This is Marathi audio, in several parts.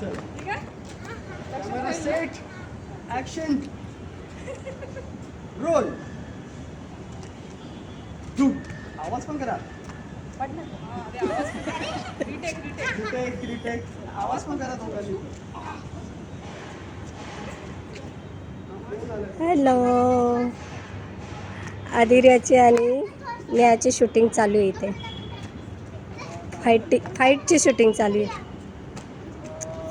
ठीक आहे सेट ऍक्शन रोल आवाज पण करा. आवाज रिटेक रिटेक रिटेक आवाज पण करा दोघांनी. हॅलो आदिर्याची आणि नेहाची शूटिंग चालू आहे इथे. फाईट फाईटची शूटिंग चालू आहे.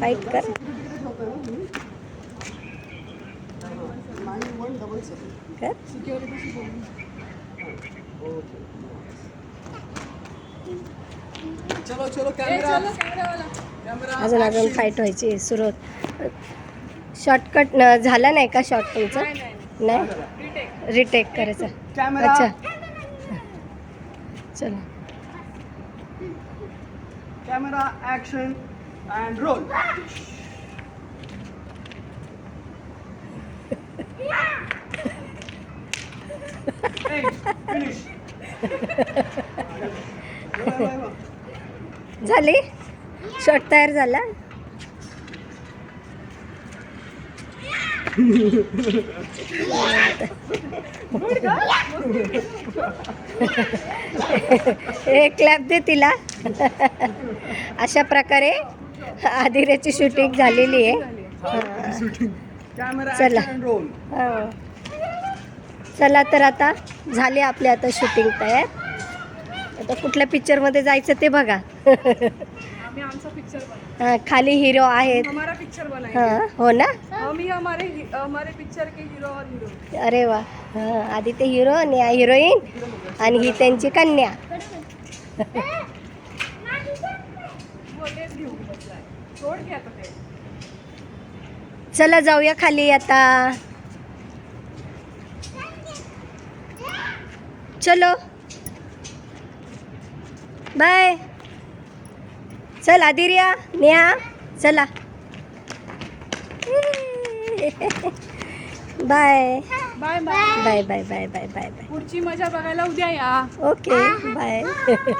फाईट कर. कर. अजून अजून फाईट व्हायची सुरू शॉर्टकट झाला नाही का शॉर्ट तुमचं? नाही रिटेक करायचं. अच्छा. चला. Camera action and roll. झाली? शॉर्ट तयार झाला? एक क्लॅप दे तिला. अशा प्रकारे आदिऱ्याची शूटिंग झालेली आहे. चला. हो. चला तर आता झाली आपली आता शूटिंग तयार. आता कुठल्या पिक्चरमध्ये जायचं ते बघा. हा, खाली हिरो आहेत. हमारा पिक्चर बनाएंगे हां हो ना? हम हमारे हमारे पिक्चर के हीरो और हीरो अरे वा. हां आधी ते हिरो आणि हिरोईन आणि ही त्यांची कन्या. घेऊन बसलाय सोड घ्या आता ते चला जाऊया खाली आता. चलो. बाय. चल आदिर्या नेहा चला. Bye. Bye bye. Bye bye bye bye bye bye. पुढची मजा बघायला उद्या या. Okay bye.